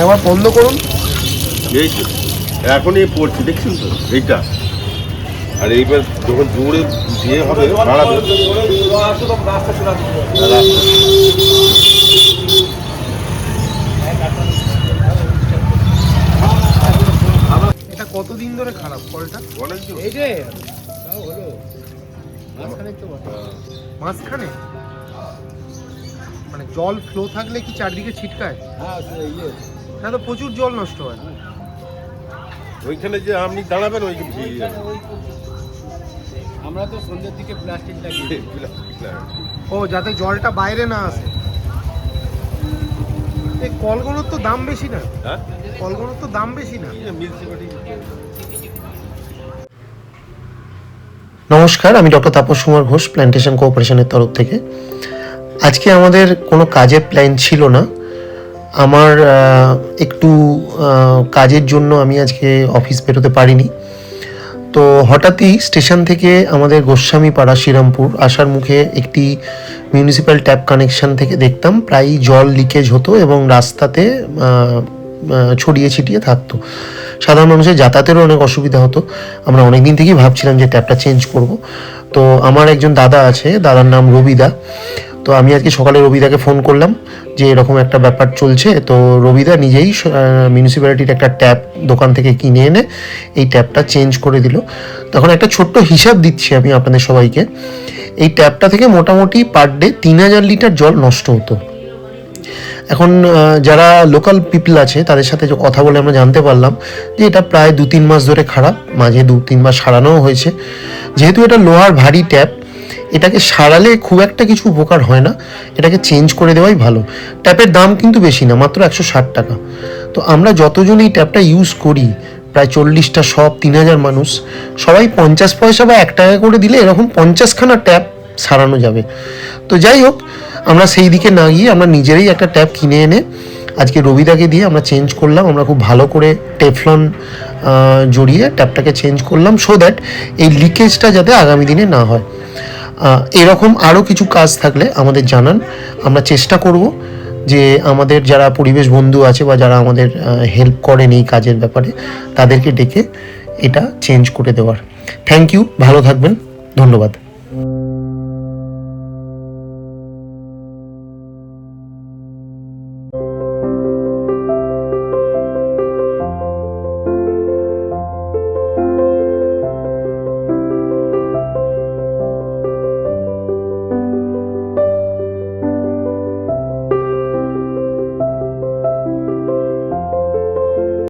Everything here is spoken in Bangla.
একবার বন্ধ করুন। এই তো এখনই পড়ছে দেখছেন তো? এইটা। আর এইবার যখন জোরে দিয়ে হবে দাঁড়াবে। এটা কতদিন ধরে খারাপ কলটা? অনেক জোর। মাঝখানে মানে জল ফ্লো থাকলে কি চারদিকে ছিটকায়? না তো প্রচুর জল নষ্ট হয়। ওইখানে যে আপনি দাঁড়াবেন ওই আমরা তো সন্ধ্যের দিকে প্লাস্টিক লাগিয়ে ও যাতে জলটা বাইরে না আসে। এই কলগুলোর তো দাম বেশি না। হ্যাঁ? কলগুলোর তো দাম বেশি না। নমস্কার, আমি ডক্টর তাপস কুমার ঘোষ, প্ল্যান্টেশন কোঅপারেশনের তরফ থেকে। আজকে আমাদের কোনো কাজের প্ল্যান ছিল না। আমার একটু কাজের জন্য আমি আজকে অফিস বেরোতে পারিনি। তো হঠাৎই স্টেশন থেকে আমাদের গোস্বামী পাড়া শ্রীরামপুর আসার মুখে একটি মিউনিসিপ্যাল ট্যাপ কানেকশন থেকে দেখতাম। প্রায়ই জল লিকেজ হতো এবং রাস্তাতে ছড়িয়ে ছিটিয়ে থাকতো। সাধারণ মানুষের যাতায়াতেরও অনেক অসুবিধা হতো। আমরা অনেক দিন থেকেই ভাবছিলাম যে ট্যাপটা চেঞ্জ করব। তো আমার একজন দাদা আছে, দাদার নাম রবিদা। তো আমি আজকে সকালে রবিদাকে ফোন করলাম যে এরকম একটা ব্যাপার চলছে। তো রবিদা নিজেই মিউনিসিপ্যালিটির একটা ট্যাপ দোকান থেকে কিনে এনে এই ট্যাপটা চেঞ্জ করে দিল। তখন একটা ছোট্ট হিসাব দিচ্ছি আমি আপনাদের সবাইকে। এই ট্যাপটা থেকে মোটামুটি পার ডে তিন হাজার লিটার জল নষ্ট হতো। এখন যারা লোকাল পিপল আছে, তাদের সাথে কথা বলে আমরা জানতে পারলাম যে এটা প্রায় দু তিন মাস ধরে খারাপ মাঝে দু তিন মাস সারানোও হয়েছে। যেহেতু এটা লোহার ভারী ট্যাপ, এটাকে সারালে খুব একটা কিছু উপকার হয় না। এটাকে চেঞ্জ করে দেওয়াই ভালো। ট্যাপের দাম কিন্তু বেশি না, মাত্র একশো ষাট টাকা। তো আমরা যতজন এই ট্যাপটা ইউজ করি, প্রায় চল্লিশটা সব তিন হাজার মানুষ, সবাই পঞ্চাশ পয়সা বা এক টাকা করে দিলে এরকম পঞ্চাশখানা ট্যাপ সারানো যাবে। তো যাই হোক, আমরা সেই দিকে না গিয়ে আমরা নিজেরাই একটা ট্যাপ কিনে এনে আজকে রবিদাকে দিয়ে আমরা চেঞ্জ করলাম। আমরা খুব ভালো করে টেফলন জড়িয়ে ট্যাপটাকে চেঞ্জ করলাম সো দ্যাট এই লিকেজটা যাতে আগামী দিনে না হয়। এরকম আরও কিছু কাজ থাকলে আমাদের জানান। আমরা চেষ্টা করব যে আমাদের যারা পরিবেশ বন্ধু আছে বা যারা আমাদের হেল্প করেন এই কাজের ব্যাপারে, তাদেরকে ডেকে এটা চেঞ্জ করে দেওয়ার। থ্যাংক ইউ ভালো থাকবেন, ধন্যবাদ।